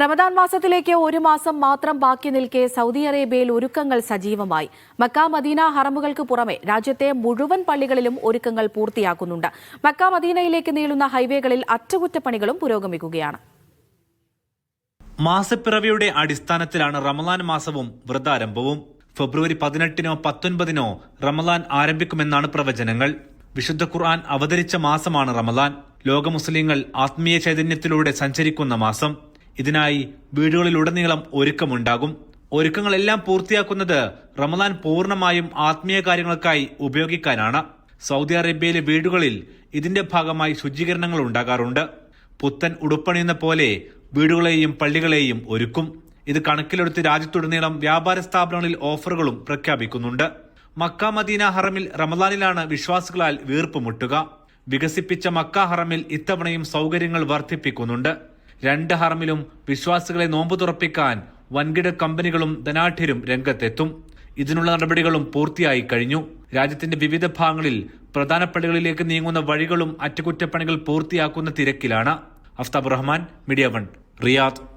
റമദാൻ മാസത്തിലേക്ക് ഒരു മാസം മാത്രം ബാക്കി നിൽക്കെ സൗദി അറേബ്യയിൽ ഒരുക്കങ്ങൾ സജീവമായി. മക്ക മദീന ഹറമുകൾക്ക് പുറമെ രാജ്യത്തെ മുഴുവൻ പള്ളികളിലും ഒരുക്കങ്ങൾ പൂർത്തിയാക്കുന്നുണ്ട്. മക്ക മദീനയിലേക്ക് നീളുന്ന ഹൈവേകളിൽ അറ്റകുറ്റപ്പണികളും പുരോഗമിക്കുകയാണ്. മാസപ്പിറവിയുടെ അടിസ്ഥാനത്തിലാണ് റമദാൻ മാസവും വ്രതാരംഭവും. ഫെബ്രുവരി പതിനെട്ടിനോ പത്തൊൻപതിനോ റമദാൻ ആരംഭിക്കുമെന്നാണ് പ്രവചനങ്ങൾ. വിശുദ്ധ ഖുർആൻ അവതരിച്ച മാസമാണ് റമദാൻ. ലോക മുസ്ലിങ്ങൾ ആത്മീയ ചൈതന്യത്തിലൂടെ സഞ്ചരിക്കുന്ന മാസം. ഇതിനായി വീടുകളിലുടനീളം ഒരുക്കമുണ്ടാകും. ഒരുക്കങ്ങളെല്ലാം പൂർത്തിയാക്കുന്നത് റമദാൻ പൂർണമായും ആത്മീയ കാര്യങ്ങൾക്കായി ഉപയോഗിക്കാനാണ്. സൗദി അറേബ്യയിലെ വീടുകളിൽ ഇതിന്റെ ഭാഗമായി ശുചീകരണങ്ങൾ ഉണ്ടാകാറുണ്ട്. പുത്തൻ ഉടുപ്പണിയുന്ന പോലെ വീടുകളെയും പള്ളികളെയും ഒരുക്കും. ഇത് കണക്കിലെടുത്ത് രാജ്യത്തുടനീളം വ്യാപാര സ്ഥാപനങ്ങളിൽ ഓഫറുകളും പ്രഖ്യാപിക്കുന്നുണ്ട്. മക്ക മദീന ഹറമിൽ റമദാനിലാണ് വിശ്വാസികളാൽ വീർപ്പ് മുട്ടുക. വികസിപ്പിച്ച മക്ക ഹറമിൽ ഇത്തവണയും സൗകര്യങ്ങൾ വർദ്ധിപ്പിക്കുന്നുണ്ട്. രണ്ട് ഹറമിലും വിശ്വാസികളെ നോമ്പ് തുറപ്പിക്കാൻ വൻകിട കമ്പനികളും ധനാഠ്യരും രംഗത്തെത്തും. ഇതിനുള്ള നടപടികളും പൂർത്തിയായി കഴിഞ്ഞു. രാജ്യത്തിന്റെ വിവിധ ഭാഗങ്ങളിൽ പ്രധാന പള്ളികളിലേക്ക് നീങ്ങുന്ന വഴികളും അറ്റകുറ്റപ്പണികൾ പൂർത്തിയാക്കുന്ന തിരക്കിലാണ്. Aftab Rahman media one Riyadh.